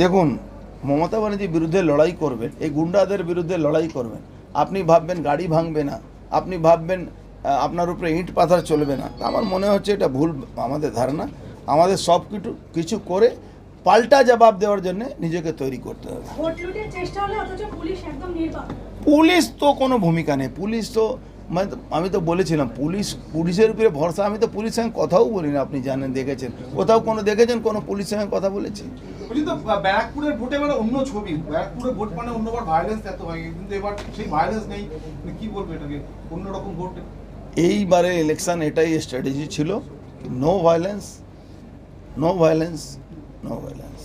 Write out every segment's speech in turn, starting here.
দেখুন মমতা ব্যানার্জির বিরুদ্ধে লড়াই করবেন এই গুন্ডাদের বিরুদ্ধে লড়াই করবেন। আপনি ভাববেন গাড়ি ভাঙবে না আপনি ভাববেন আপনার উপরে ইট পাথার চলবে না। আমার মনে হচ্ছে এটা ভুল আমাদের ধারণা। আমাদের সব কিছু কিছু করে পাল্টা জবাব দেওয়ার জন্য নিজেকে তৈরি করতে হবে। পুলিশ তো কোনো ভূমিকা নেই। পুলিশ তো মানে আমি তো বলেছিলাম পুলিশ পুলিশের উপরে ভরসা আমি তো পুলিশের সঙ্গে কথাও বলি না আপনি জানেন দেখেছেন। কোথাও কোনো দেখেছেন কোনো পুলিশের সঙ্গে কথা বলেছি? ব্যারাকপুরের ভোটে মানে অন্য ছবি ব্যারাকপুরের ভোট মানে অন্যবার ভায়োলেন্স এত হয় কিন্তু এবার সেই ভায়োলেন্স নেই মানে কি বলব এটাকে অন্যরকম ভোট? এইবারে ইলেকশন এটাই স্ট্র্যাটেজি ছিল no violence no violence no violence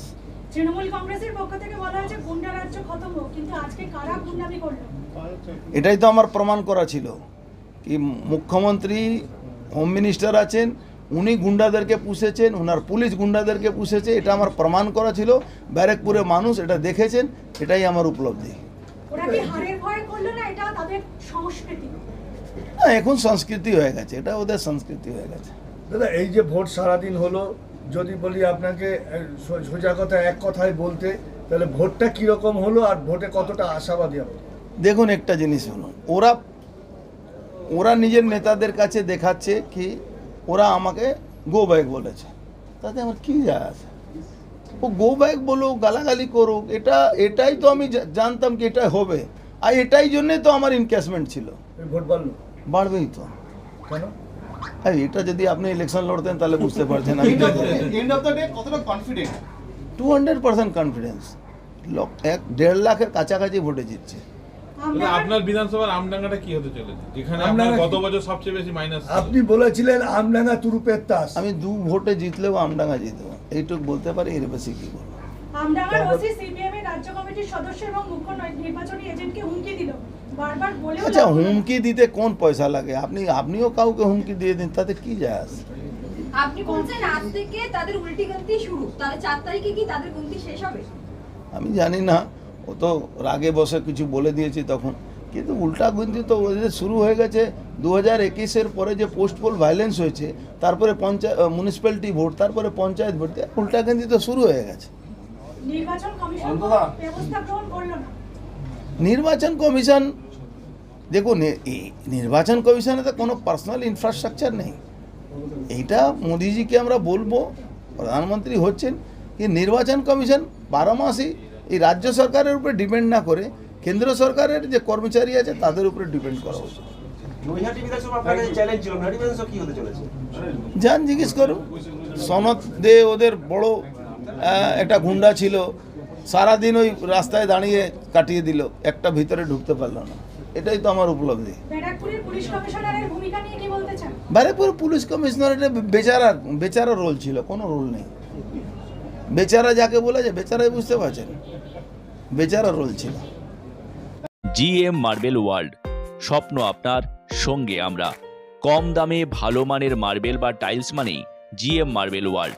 Trinamool কংগ্রেসের পক্ষ থেকে বলা হয়েছে গুন্ডা রাজ্য খতম হোক কিন্তু আজকে কারা গুন্ডামি করল? এটাই তো আমার প্রমাণ করা ছিল কি মুখ্যমন্ত্রী হোম মিনিস্টার আছেন উনি গুন্ডাদেরকে পুষেছেন ওনার পুলিশ গুন্ডাদেরকে পুষেছে এটা আমার প্রমাণ করা ছিল। ব্যারেকপুরে মানুষ এটা দেখেছেন এটাই আমার উপলব্ধি। ওরা কি হারের ভয়ে করল না? এটা তাদের সংস্কৃতি। না এখন সংস্কৃতি হয়ে গেছে এটা ওদের সংস্কৃতি হয়ে গেছে। দাদা এই যে ভোট সারাদিন হলো যদি বলি আপনাকে সোজা কথা এক কথায় বলতে তাহলে ভোটটা কীরকম হলো আর ভোটে কতটা আশাবাদী আপনি? দেখুন একটা জিনিস শুনুন ওরা ওরা নিজের নেতাদের কাছে দেখাচ্ছে কি ওরা আমাকে গো ব্যাক বলেছে। তাতে আমার কি যায় আছে? ও গো ব্যাক বলুক গালাগালি করুক এটা এটাই তো আমি জানতাম কি এটা হবে। আর এটাই জন্যে তো আমার ইনক্যাশমেন্ট ছিল। ভোট বাড়লো। বাড়বেই তো। কেন? আর এটা যদি আপনি ইলেকশন লড়তেন তাহলে বুঝতে পারছেন আমি এন্ড অফ দ্য ডে কতটা confident two hundred percent confidence এক দেড় লাখের কাছাকাছি ভোটে জিতছে। আপনার বিধানসভার আমডাঙ্গাটা কি হতে চলেছে? যেখানে আপনার গত বছর সবচেয়ে বেশি মাইনাস আপনি বলেছিলেন আমডাঙ্গা তুরুপের তাস। আমি দু ভোটে জিতলেও আমডাঙ্গা জিতবো। এইটুকু বলতে পারি এর বেশি কি বলব? আমডাঙ্গার ওসি সিপিএম এর রাজ্য কমিটির সদস্য এবং মুখ্য নির্বাচনী এজেন্টকে হুমকি দিল। বারবার বলেও আচ্ছা। হুমকি দিতে কোন পয়সা লাগে? আপনি আপনিও কাউকে হুমকি দিয়ে দিন তাতে কি যায় আসে আপনি বলছেন আজ থেকে তাদের উল্টি গন্তি শুরু। তাহলে চার তারিখে কি তাদের গন্তি শেষ হবে? আমি জানি না। ও তো রাগে বসে কিছু বলে দিয়েছি তখন। কিন্তু উল্টা গুন্তি তো ওদের শুরু হয়ে গেছে। দু হাজার একুশের পরে যে পোস্ট পোল ভায়োলেন্স হয়েছে তারপরে পঞ্চায়েত মিউনিসিপ্যালিটি ভোট তারপরে পঞ্চায়েত ভোট উল্টা গুন্তি তো শুরু হয়ে গেছে। নির্বাচন কমিশন অন্তদা। ব্যবস্থা গ্রহণ করল না। নির্বাচন কমিশন দেখুন এই নির্বাচন কমিশনে তো কোনো পার্সোনাল ইনফ্রাস্ট্রাকচার নেই। এইটা মোদিজিকে আমরা বলব প্রধানমন্ত্রী হচ্ছেন যে নির্বাচন কমিশন বারো মাসই এই রাজ্য সরকারের উপরে ডিপেন্ড না করে কেন্দ্র সরকারের যে কর্মচারী আছে তাদের উপরে ডিপেন্ড করা উচিত। যান জিজ্ঞেস করুন। সনদ দে ওদের বড় একটা গুন্ডা ছিল। সারাদিন ওই রাস্তায় দাঁড়িয়ে কাটিয়ে দিল। একটা ভিতরে ঢুকতে পারল না। এটাই তো আমার উপলব্ধি। ব্যারাকপুরের পুলিশ কমিশনারের ভূমিকা নিয়ে কি বলতে চান? ব্যারাকপুর পুলিশ কমিশনারের বেচারা বেচারা রোল ছিল কোনো রোল নেই। বেচারা যাকে বলেছে বেচারাই বুঝতে পারছেন। বেচারা রোল ছিল। জিএম মার্বেল ওয়ার্ল্ড স্বপ্ন আপনার সঙ্গে আমরা। কম দামে ভালো মানের মার্বেল বা টাইলস মানেই জিএম মার্বেল ওয়ার্ল্ড।